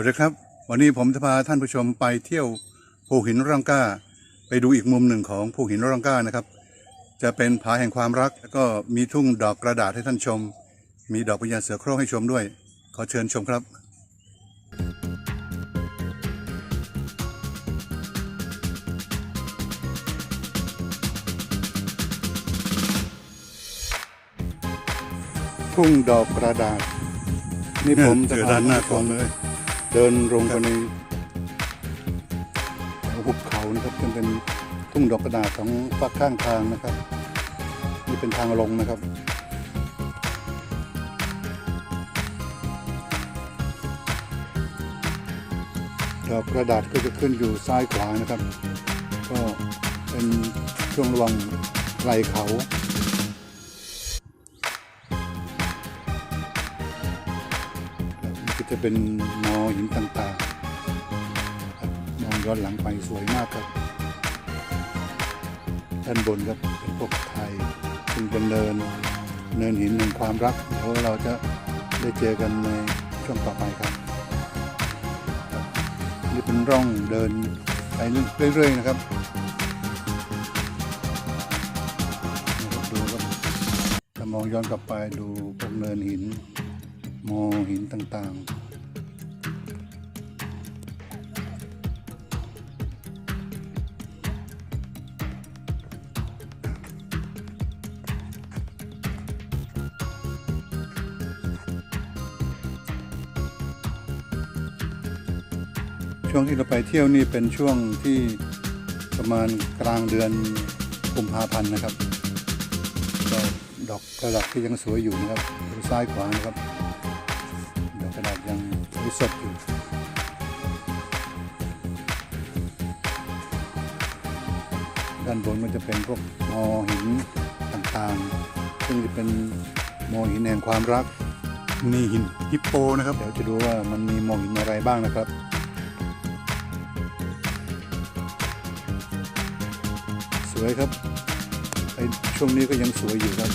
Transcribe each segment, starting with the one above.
วัสดีครับ วันนี้ผมจะพาท่านผู้ชมไปเที่ยวภูหินร่องกล้า ไปดูอีกมุมหนึ่งของภูหินร่องกล้านะครับ จะเป็นผาแห่งความรัก แล้วก็มีทุ่งดอกกระดาษให้ท่านชม มีดอกพญาเสือโคร่งให้ชมด้วย ขอเชิญชมครับทุ่งดอกกระดาษ นี่ผมจะเจอพาด้านหน้าท่ผู้ชมกล้องเลย เดินลงไปในหุบเขานะครับซึ่งเป็นทุ่งดอกกระดาษของฝักข้างทางนะครับ นี่เป็นทางลงนะครับดอกกระดาษก็จะขึ้นอยู่ซ้ายขวานะครับ ก็เป็นช่วงระหว่างไหลเขา จะเป็นมอหินต่างๆครับมองย้อนหลังไปสวยมากครับ ด้านบนครับเป็นพวกไทยซึ่งเป็นเนินเนินหินแห่งความรักเดี๋ยวเราจะได้เจอกันในช่วงต่อไปครับ นี่เป็นร่องเดินไปเรื่อยๆนะครับดูครับถ้ามองย้อนกลับไปดูพวกเนินหิน มอหินต่างๆช่วงที่เราไปเที่ยวนี่เป็นช่วงที่ประมาณกลางเดือนกุมภาพันธ์นะครับก็ดอกกระดับที่ยังสวยอยู่นะครับดูซ้ายขวานะครับ ดอกกระดยังสวยสดอยู่ด้านบนมันจะเป็นพวกมอหินต่างๆ ซึ่งจะเป็นมอหินแห่งความรักนี่หินฮิปโปนะครับ เดี๋ยวจะดูว่ามันมีมอหินอะไรบ้างนะครับ สวยครับไอช่วงนี้ก็ยังสวยอยู่ครับ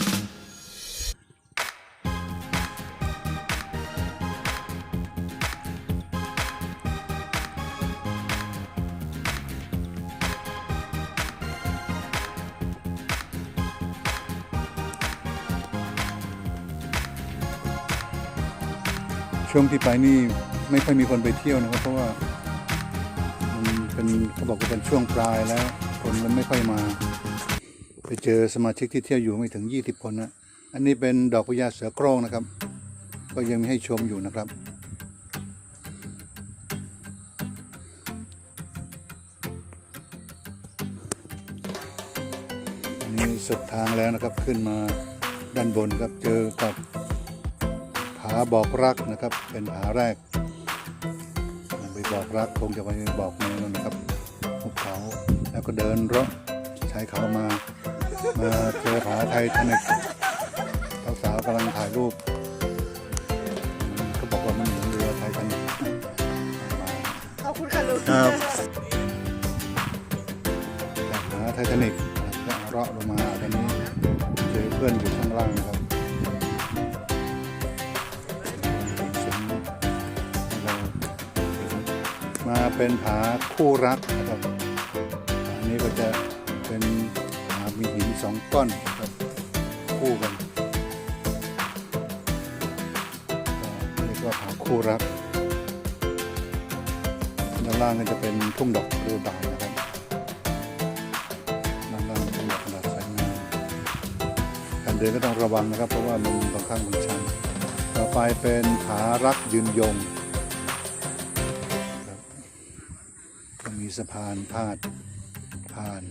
ช่วงที่ไปนี่ไม่ค่อยมีคนไปเที่ยวนะครับ เพราะว่ามันเป็นเขาบอกว่าเป็นช่วงปลายแล้ว คนมันไม่ค่อยมา ไปเจอสมาชิกที่เที่ยวอยู่ไม่ถึง 20 คนนะอันนี้เป็นดอกพญาเสือโคร่งนะครับ ก็ยังมีให้ชมอยู่นะครับนนี้สุดทางแล้วนะครับขึ้นมาด้านบนครับเจอกับาบอกรักนะครับ เป็นผาแรกไปบอกรักคงจะไปบอกเมืองนะครับภูเขาแล้วก็เดินรถใช้เขามามาเจอผาไทยทานิกสาวๆกำลังถ่ายรูปเขาบอกว่ามันเหมือนเรือไททานิกขอบคุณค่ะลุงครับจากผาไททานิกก็เลาะลงมาตอนนี้เจอเพื่อนอยู่ข้างล่างนะครับ เป็นผาคู่รักนะครับ อันนี้ก็จะเป็นผามีหินสองก้อนนะครับคู่กันเรียกว่าผาคู่รัก ด้านล่างก็จะเป็นทุ่งดอกระดาษนะครับด้านล่างเป็นดอกดาษสวยงามการเดินก็ต้องระวังนะครับ เพราะว่ามันบางครั้งมันชันต่อไปเป็นผารักยืนยง สะพานพาดผ่าน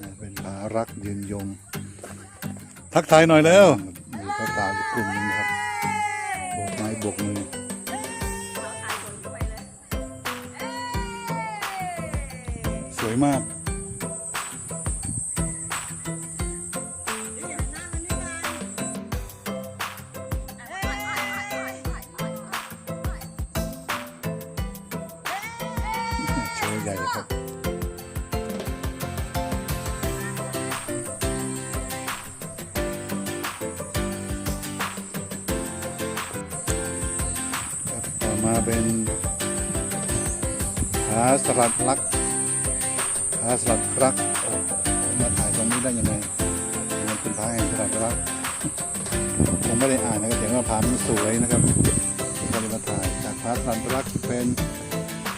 นะเป็นผารักยืนยง ทักทายหน่อยแล้วมีพระสาวอยู่กลุ่มหนึงนะครับโบกไม้โบกมือสวยมาก ใหญ่ครับครับต่อมาเป็นผาสลัดรักผาสลัดรักโอ้โหมาถ่ายตรงนี้ได้ยังไงมันเป็นผาแห่งสลัดรักผมไม่ได้อ่านนะครับแต่ว่าผามันสวยนะครับก็เลยมาถ่ายจากผาสลัดรักเป็น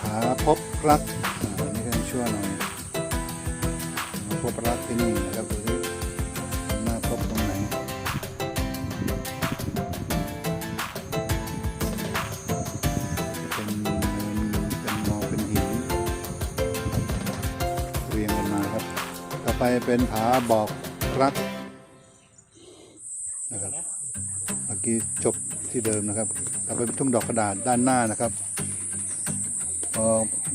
ผาพบรัก บรักที่นี่นะครับดูดิหน้าพบตรงไหนเป็นเนินเป็นมองเป็นหินเรียงกันมาครับ ต่อไปเป็นผาบอกรักนะครับเมื่อกี้จบที่เดิมนะครับต่อไปเป็นทุ่งดอกกระดาษด้านหน้านะครับพอ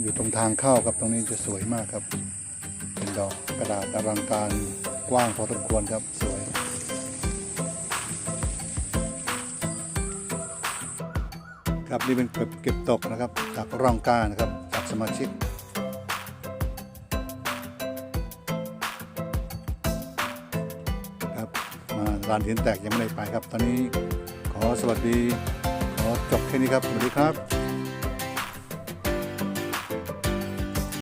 อยู่ตรงทางเข้าครับตรงนี้จะสวยมากครับ ดอกกระดาษอลังการกว้างพอสมควรครับสวยครับนี่เป็นเก็บเก็บตกนะครับจากร่องก้านะครับจากสมาชิก ครับมาลานหินแตกยังไม่ได้ไปครับ ตอนนี้ขอสวัสดี ขอจบแค่นี้ครับ สวัสดีครับ